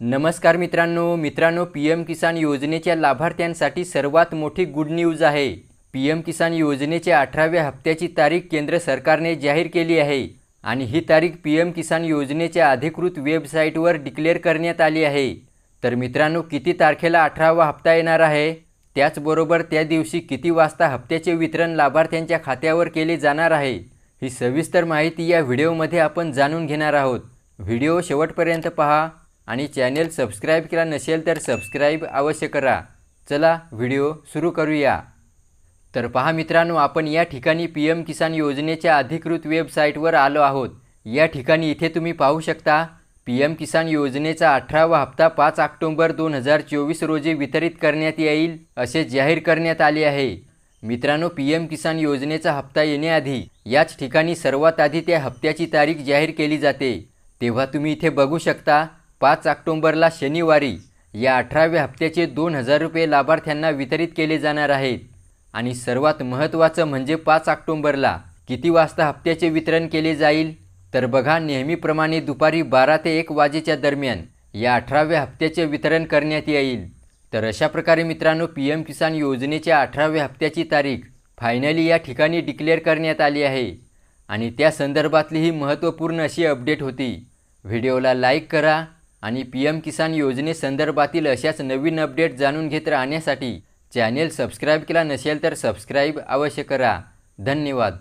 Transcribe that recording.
नमस्कार मित्रांनो मित्रांनो पी एम किसान योजनेच्या लाभार्थ्यांसाठी सर्वात मोठी गुड न्यूज आहे. पी एम किसान योजनेच्या अठराव्या हप्त्याची तारीख केंद्र सरकारने जाहीर केली आहे आणि ही तारीख पी एम किसान योजनेच्या अधिकृत वेबसाईटवर डिक्लेअर करण्यात आली आहे. तर मित्रांनो किती तारखेला अठरावा हप्ता येणार आहे? त्याचबरोबर त्या दिवशी किती वाजता हप्त्याचे वितरण लाभार्थ्यांच्या खात्यावर केले जाणार आहे? ही सविस्तर माहिती या व्हिडिओमध्ये आपण जाणून घेणार आहोत. व्हिडिओ शेवटपर्यंत पहा. आणि चॅनेल सबस्क्राईब केला नसेल तर सबस्क्राईब अवश्य करा. चला व्हिडिओ सुरू करूया. तर पहा मित्रांनो आपण या ठिकाणी पी एम किसान योजनेच्या अधिकृत वेबसाईटवर आलो आहोत. या ठिकाणी इथे तुम्ही पाहू शकता पी एम किसान योजनेचा अठरावा हप्ता पाच ऑक्टोंबर दोन हजार चोवीस रोजी वितरित करण्यात येईल असे जाहीर करण्यात आले आहे. मित्रांनो पी एम किसान योजनेचा हप्ता येण्याआधी याच ठिकाणी सर्वात आधी त्या हप्त्याची तारीख जाहीर केली जाते. तेव्हा तुम्ही इथे बघू शकता पाच ऑक्टोंबरला शनिवारी या अठराव्या हप्त्याचे दोन हजार रुपये लाभार्थ्यांना वितरित केले जाणार आहेत. आणि सर्वात महत्त्वाचं म्हणजे पाच ऑक्टोंबरला किती वाजता हप्त्याचे वितरण केले जाईल? तर बघा नेहमीप्रमाणे दुपारी बारा ते एक वाजेच्या दरम्यान या अठराव्या हप्त्याचे वितरण करण्यात येईल. तर अशा प्रकारे मित्रांनो पी एम किसान योजनेच्या अठराव्या हप्त्याची तारीख फायनली या ठिकाणी डिक्लेअर करण्यात आली आहे. आणि त्या संदर्भातली ही महत्त्वपूर्ण अशी अपडेट होती. व्हिडिओला लाईक करा आणि पी एम किसान योजनेसंदर्भातील अशाच नवीन अपडेट जाणून घेत राहण्यासाठी चॅनेल सबस्क्राईब केला नसेल तर सबस्क्राईब अवश्य करा. धन्यवाद.